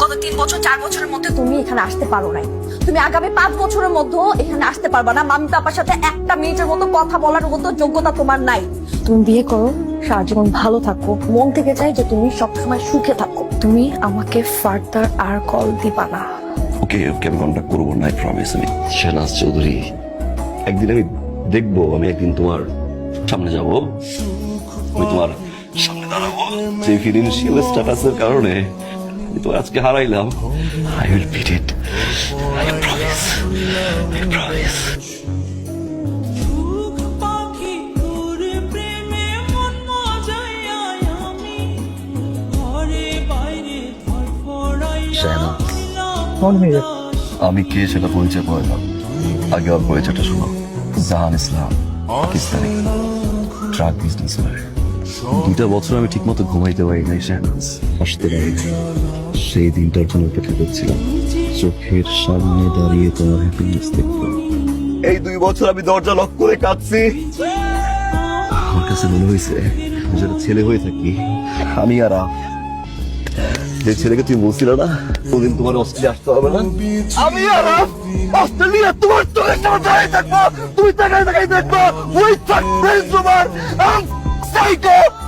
গত তিন বছর, চার বছরের মধ্যে তুমি এখানে আসতে পারো নাই। তুমি আগামী পাঁচ বছরের মধ্যে এখানে আসতে পারবা না। সাথে একটা মিনিটের মতো কথা বলার মতো যোগ্যতা তোমার নাই। তুমি বিয়ে করো, সারা জীবন ভালো থাকো। মন থেকে চাই যে তুমি সবসময় সুখে থাকো। তুমি আমাকে ফার্দার আর কল দিবা না। ওকে ওকে আমি কন্ট্যাক্ট করব না প্রমিস আমি চৌধুরী। একদিন আমি দেখব, আমি একদিন তোমার সামনে যাব। আমি তোমার সামনে দাঁড়াবো। যে ফিনান্সিয়াল স্ট্যাটাসের কারণে আমি তো আজকে হারাইলাম I will beat it I promise I promise মন আমি কে সেটা পরিচয় পড়লাম আগে ওর পরিচয়টা শোনো জাহান ইসলাম পাকিস্তানি ট্রাক বিজনেস করে দুইটা বছর আমি ঠিকমতো ঘুমাইতে পারি নাই শাহনাজ আসতে পারি সেই দিনটার জন্য অপেক্ষা করছিলাম। চোখের সামনে দাঁড়িয়ে তোমার হ্যাপিনেস দেখব এই দুই বছর আমি দরজা লক করে কাঁদছি। আমার কাছে মনে হয়েছে যেন ছেলে হয়ে থাকি। আমি আর যে ছেলেকে তুমি বলছিল না, ওদিন তোমার অস্ট্রেলিয়া আসতে হবে না? আমি আর অস্ট্রেলিয়া তোমার চোখের সামনে দাঁড়িয়ে থাকব। তুমি তাকাই তাকাই দেখব। ওই সাকসেস তোমার Satan